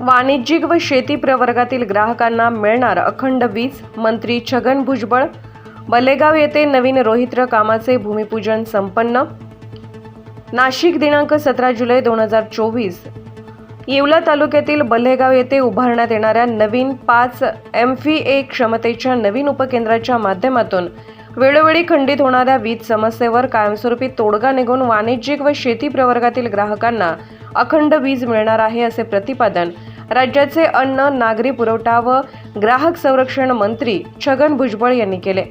वाणिज्यिक व शेती प्रवर्गातील ग्राहकांना मिळणार अखंड वीज मंत्री छगन भुजबळ बलेगाव येथे नवीन रोहित्र कामाचे भूमिपूजन संपन्न. नाशिक दिनांक सतरा जुलै दोन हजार चोवीस. येवला तालुक्यातील बल्हेगाव येथे उभारण्यात येणाऱ्या नवीन पाच एम फी ए क्षमतेच्या नवीन उपकेंद्राच्या माध्यमातून वेळोवेळी खंडित होणाऱ्या वीज समस्येवर कायमस्वरूपी तोडगा निघून वाणिज्यिक व शेती प्रवर्गातील ग्राहकांना अखंड वीज मिळणार आहे असे प्रतिपादन राज्याचे अन्न नागरी पुरवठा व ग्राहक संरक्षण मंत्री छगन भुजबळ यांनी केले.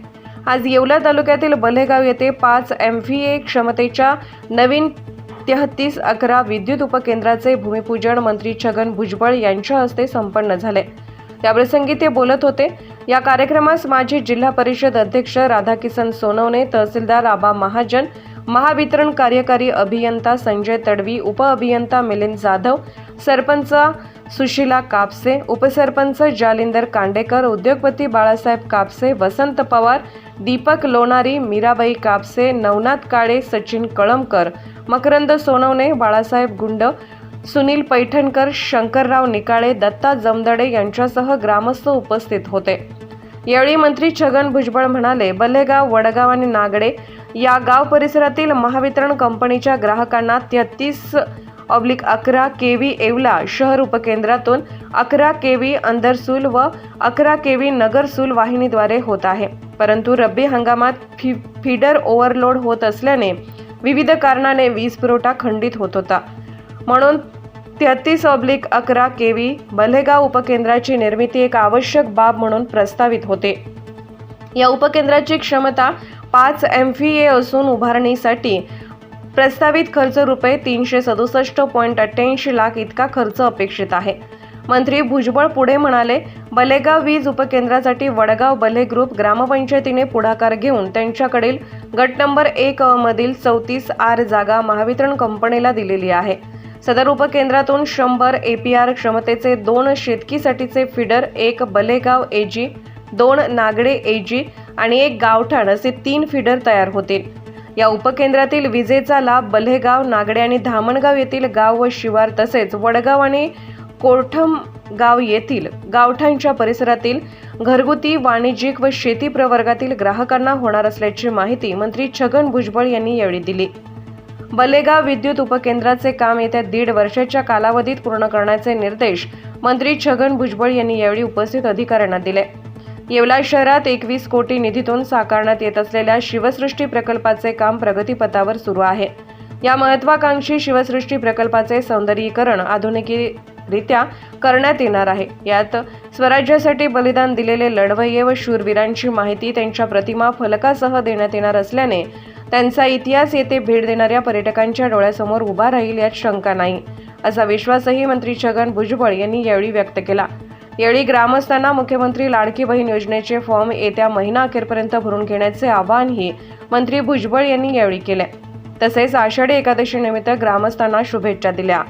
आज येवला तालुक्यातील बल्हेगाव येथे पाच एम व्ही ए क्षमतेच्या नवीन तेहतीस अकरा विद्युत उपकेंद्राचे भूमिपूजन मंत्री छगन भुजबळ यांच्या हस्ते संपन्न झाले. याप्रसंगी ते बोलत होते या कार्यक्रमास माजी जिल्हा परिषद अध्यक्ष राधाकिसन सोनवणे तहसीलदार आबा महाजन महावितरण कार्यकारी अभियंता संजय तडवी उपअभियंता मिलिंद जाधव सरपंच सुशिला कापसे उपसरपंच जालिंदर कांडेकर उद्योगपती बाळासाहेब कापसे वसंत पवार दीपक लोणारी मीराबाई कापसे नवनाथ काळे सचिन कळमकर मकरंद सोनवणे बाळासाहेब गुंड सुनील पैठणकर शंकरराव निकाळे दत्ता जमदडे यांच्यासह ग्रामस्थ उपस्थित होते. यावेळी मंत्री छगन भुजबळ म्हणाले बल्हेगाव वडगाव आणि नागडे या गाव परिसरातील महावितरण कंपनीच्या ग्राहकांना तेहतीस ऑब्लिक अकरा के व्ही येवला शहर उपकेंद्रातून अकरा के व्ही अंदरसूल व अकरा के व्ही नगरसूल वाहिनीद्वारे होत आहे. परंतु रब्बी हंगामात फी फीडर ओव्हरलोड होत असल्याने विविध कारणाने वीज पुरवठा खंडित होत होता. म्हणून तेहतीस ऑब्लिक अकरा के व्ही बल्हेगाव उपकेंद्राची निर्मिती एक आवश्यक बाब म्हणून प्रस्तावित होते. या उपकेंद्राची क्षमता पाच एम फी ए असून उभारणीसाठी प्रस्तावित खर्च रुपये तीनशे सदुसष्ट पॉईंट अठ्ठ्याऐंशी लाख इतका खर्च अपेक्षित आहे. मंत्री भुजबळ पुढे म्हणाले बलेगाव वीज उपकेंद्रासाठी वडगाव बले ग्रुप ग्रामपंचायतीने पुढाकार घेऊन त्यांच्याकडील गट नंबर एक मधील चौतीस आर जागा महावितरण कंपनीला दिलेली आहे. सदर उपकेंद्रातून शंभर ए पी आर क्षमतेचे दोन शेतकीसाठीचे फिडर एक बलेगाव एजी दोन नागडे एजी आणि एक गावठाण असे तीन फिडर तयार होतील. या उपकेंद्रातील विजेचा लाभ बल्हेगाव नागडे आणि धामणगाव येथील गाव व शिवार तसेच वडगाव आणि कोरठम गाव येथील गावठांच्या परिसरातील घरगुती वाणिज्यिक व शेती प्रवर्गातील ग्राहकांना होणार असल्याची माहिती मंत्री छगन भुजबळ यांनी यावेळी दिली. बलेगाव विद्युत उपकेंद्राचे काम येत्या दीड वर्षाच्या कालावधीत पूर्ण करण्याचे निर्देश मंत्री छगन भुजबळ यांनी यावेळी उपस्थित अधिकाऱ्यांना दिले. येवला शहरात एकवीस कोटी निधीतून साकारण्यात येत असलेल्या शिवसृष्टी प्रकल्पाचे काम प्रगतीपथावर सुरू आहे. या महत्वाकांक्षी शिवसृष्टी प्रकल्पाचे सौंदर्यीकरण आधुनिकरित्या करण्यात येणार आहे. यात स्वराज्यासाठी बलिदान दिलेले लढवय्ये व शूरवीरांची माहिती त्यांच्या प्रतिमा फलकासह देण्यात येणार असल्याने त्यांचा इतिहास येथे भेट देणाऱ्या पर्यटकांच्या डोळ्यासमोर उभा राहील यात शंका नाही. असा विश्वासही मंत्री छगन भुजबळ यांनी यावेळी व्यक्त केला. यावेळी ग्रामस्थांना मुख्यमंत्री लाडकी बहीण योजनेचे फॉर्म येत्या महिना अखेरपर्यंत भरून घेण्याचे आवाहनही मंत्री भुजबळ यांनी यावेळी केले. तसेच आषाढी एकादशीनिमित्त ग्रामस्थांना शुभेच्छा दिल्या.